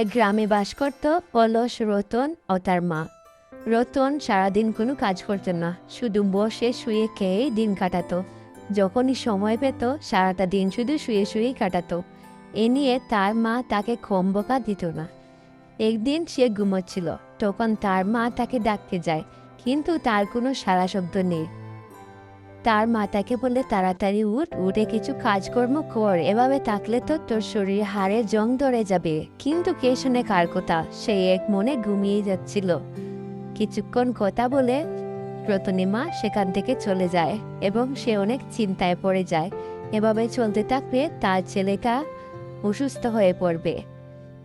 এক গ্রামে বাস করত পলস, রতন ও তার মা। রতন সারাদিন কোনো কাজ করতো না, শুধু বসে শুয়ে খেয়েই দিন কাটাতো। যখনই সময় পেত, সারাটা দিন শুধু শুয়ে শুয়েই কাটাতো। এ নিয়ে তার মা তাকে খম্বকা দিত না। একদিন সে ঘুমোচ্ছিল, তখন তার মা তাকে ডাকতে যায়, কিন্তু তার কোনো সারা শব্দ নেই। তার মা তাকে বলে তাড়াতাড়ি উঠ, উঠে কিছু কাজকর্ম কর, এভাবে থাকলে তো তোর শরীর হাড়ে জং ধরে যাবে। কিন্তু কে শুনে কার কথা? সে এক মনে ঘুমিয়ে যাচ্ছিল। কিছুক্ষণ কথা বলে রতনী মা সেখান থেকে চলে যায় এবং সে অনেক চিন্তায় পড়ে যায়। এভাবে চলতে থাকলে তার ছেলেটা অসুস্থ হয়ে পড়বে।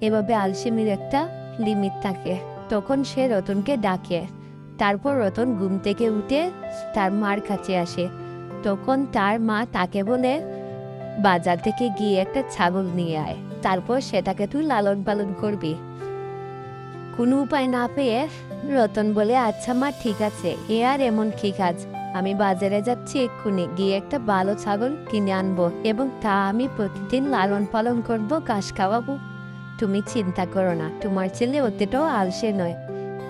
এভাবে আলসেমির একটা লিমিট থাকে। তখন সে রতনকে ডাকে। তারপর রতন ঘুম থেকে উঠে তার মার কাছে আসে। তখন তার মা তাকে বলে, বাজার থেকে গিয়ে একটা ছাগল নিয়ে আয়, তারপর সেটাকে তুই লালন পালন করবি। কোনো উপায় না পেয়ে রতন বলে আচ্ছা মা, ঠিক আছে, এ আর এমন কি কাজ? আমি বাজারে যাচ্ছি এক্ষুনি, গিয়ে একটা ভালো ছাগল কিনে আনব এবং তা আমি প্রতিদিন লালন পালন করব, ঘাস খাওয়াবো। তুমি চিন্তা করো না, তোমার ছেলে অতটাও আলসে নয়।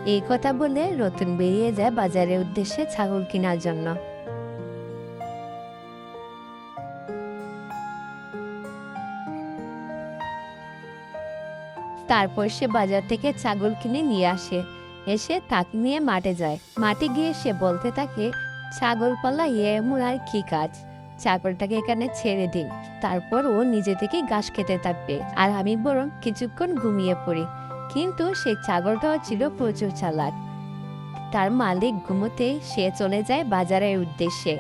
এই কথা বলে রতন বেরিয়ে যায় বাজারের উদ্দেশ্যে ছাগল কেনার জন্য। তারপর সে বাজার থেকে ছাগল কিনে নিয়ে আসে। এসে তাক নিয়ে মাঠে যায়। মাঠে গিয়ে সে বলতে থাকে ছাগল পালা এমন আর কি কাজ? ছাগলটাকে এখানে ছেড়ে দিন। তারপর ও নিজে থেকে ঘাস খেতে থাকবে। আর আমি বরং কিছুক্ষণ ঘুমিয়ে পড়ি। কিন্তু সেই ছাগলটাও ছিল প্রচুর চালাক। তার মালিক ঘুমোতে সে চলে যায় বাজারের উদ্দেশ্যে।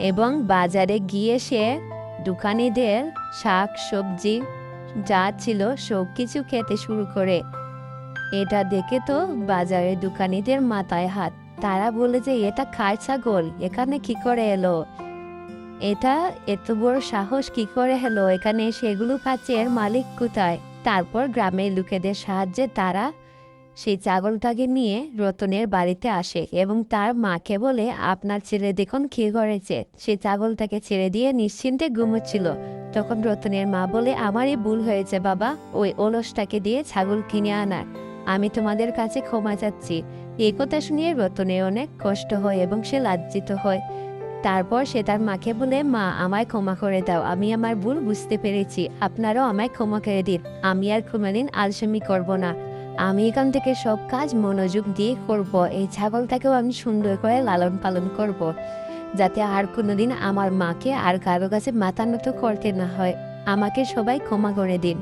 এবং বাজারে গিয়ে সে দোকানিদের শাক, সবজি যা ছিল সব কিছু খেতে শুরু করে। এটা দেখে তো বাজারের দোকানিদের মাথায় হাত। তারা বলে যে, এটা খায় ছাগল? এখানে কি করে এলো? এটা এত বড় সাহস কি করে হলো? এখানে সেগুলো খাচ্ছে এর মালিক কোথায়? তারপর গ্রামের লোকেদের সাহায্যে তারা সেই ছাগলটাকে নিয়ে রতনের বাড়িতে আসে এবং তার মাকে বলে, আপনার ছেলে দেখুন কি করেছে। সেই ছাগলটাকে ছেড়ে দিয়ে নিশ্চিন্তে ঘুমোচ্ছিল। তখন রতনের মা বলে, আমারই ভুল হয়েছে বাবা, ওই অলসটাকে দিয়ে ছাগল কিনে আনার। আমি তোমাদের কাছে ক্ষমা চাচ্ছি। এই কথা শুনিয়ে রতনের অনেক কষ্ট হয় এবং সে লাজ্জিত হয়। তারপর সে তার মাকে বলে, মা, আমায় ক্ষমা করে দাও, আমি আমার ভুল বুঝতে পেরেছি, আপনারাও আমায় ক্ষমা করে দিন, আমি আর কোনোদিন আলসেমি করব না। আমি এখান থেকে সব কাজ মনোযোগ দিয়ে করব, এই ছাগলটাকেও আমি সুন্দর করে লালন পালন করব, যাতে আর কোনোদিন আমার মাকে আর কারও কাছে মাথা নত করতে না হয়। আমাকে সবাই ক্ষমা করে দিন।